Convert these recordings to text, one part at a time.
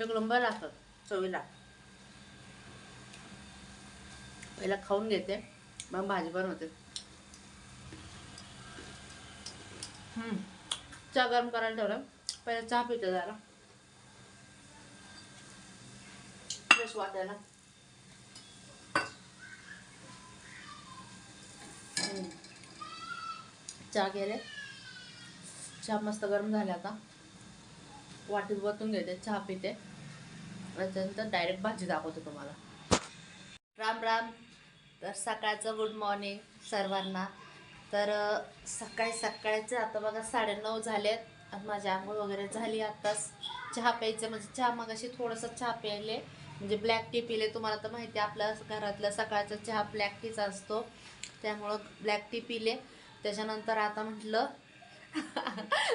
एक नंबर लागतात चवीला पहिला खाऊन घेते मग भाजी बनवते चहा गरम करायला ठेवलं पहिला चहा पिते जरा फ्रेश वाटायला चहा गेले चहा मस्त गरम झाला आता वाटीत वरतून घेते चहा पिते. त्याच्यानंतर डायरेक्ट भाजी दाखवते तुम्हाला. राम राम. तर सकाळचं गुड मॉर्निंग सर्वांना. तर सकाळी सकाळचे आता बघा साडेनऊ झालेत. आणि माझी आंघोळ वगैरे झाली आत्ताच. चहा प्यायचं म्हणजे चहा मग अशी थोडंसं चहा प्यायले. म्हणजे ब्लॅक टी पिले. तुम्हाला तर माहिती आहे आपल्या घरातला सकाळचा चहा ब्लॅक टीचा असतो. त्यामुळं ब्लॅक टी पिले. त्याच्यानंतर आता म्हटलं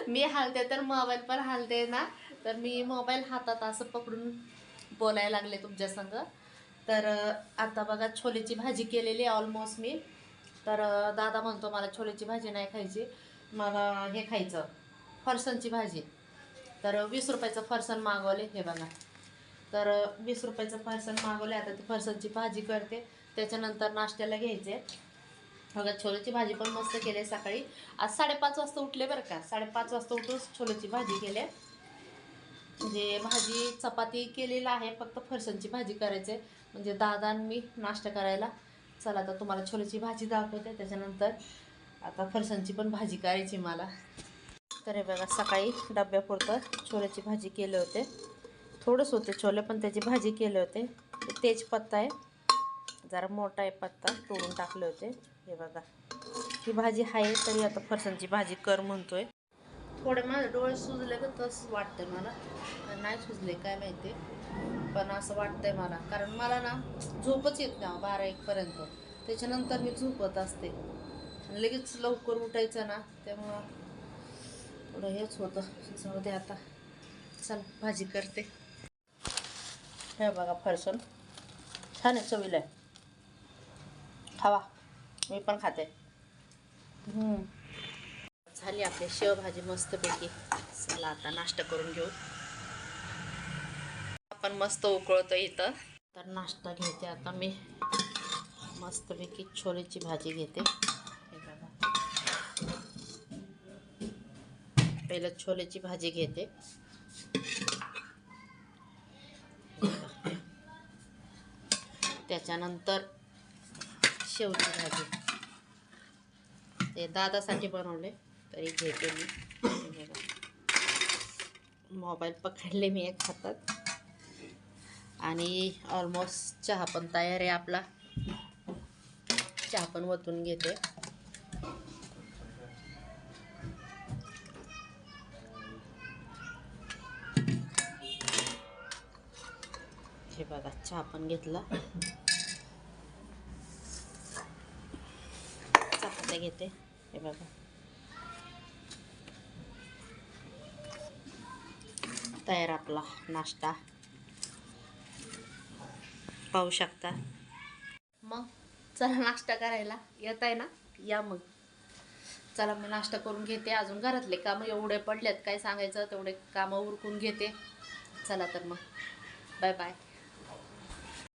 मी हालते तर मोबाईल पण हालते ना. तर मी मोबाईल हातात असं पकडून बोलायला लागले तुमच्या संग. तर आता बघा छोलेची भाजी केलेली आहे ऑलमोस्ट मी. तर दादा म्हणतो मला छोलेची भाजी नाही खायची. मला हे खायचं फरसाणची भाजी. तर वीस रुपयाचं फरसाण मागवले हे बघा. तर वीस रुपयाचं फरसाण मागवले आता ती फरसाणची भाजी करते. त्याच्यानंतर नाश्त्याला घ्यायचे. बघा छोल्याची भाजी पण मस्त केली सकाळी. आज साडेपाच वाजता उठले बरं का. साडेपाच वाजता उठून छोल्याची भाजी केली म्हणजे भाजी चपाती केलेला आहे फक्त फरसाणची भाजी करायची आहे. म्हणजे दादा मी नाश्ता करायला. चला आता तुम्हाला छोल्याची भाजी दाखवते. त्याच्यानंतर आता फरसाणची पण भाजी करायची मला. तर हे बघा सकाळी डब्यापुरतं छोल्याची भाजी केले होते. थोडंच होते छोले पण त्याची भाजी केले होते. तेजपत्ता आहे. जरा मोठा आहे पत्ता तोडून टाकले होते. हे बघा. ही भाजी आहे तरी आता फरसांची भाजी कर म्हणतोय. थोडे माझं डोळे सुजले का तसं वाटतंय मला. नाही सुजले काय माहिती. पण असं वाटतंय मला. कारण मला ना झोपच येत नाही हो, बारा एकपर्यंत त्याच्यानंतर मी झोपत असते. लगेच लवकर उठायचं ना त्यामुळं थोडं हेच होतं. जाऊ दे आता. चल भाजी करते. हे बघा फरसन छान आहे चवीला. आहे खावा. मी पण खाते. झाली आपली शेवभाजी मस्तपैकी. चला आता नाश्ता करून घेऊ. आपण मस्त उकळतो इथं. तर नाश्ता घेते आता मी. मस्तपैकी छोलेची भाजी घेते. पहिलं छोलेची भाजी घेते. त्याच्यानंतर शेवटी भाजी. ते दादासाठी बनवले तरी घेते मी बघा. मोबाईल पकडले मी एक हातात. आणि ऑलमोस्ट चहा पण तयार आहे आपला. चहा पण वतून घेते. हे बघा चहा पण घेतला. चपात्या घेते. हे बघा. तयार आपला नाश्ता. पाहू शकता. मग चला नाश्ता करायला. येत आहे ना? या मग. चला मी नाश्ता करून घेते. अजून घरातले कामं एवढे पडलेत. काय सांगायचं? तेवढे कामं उरकून घेते. चला तर मग. Bye bye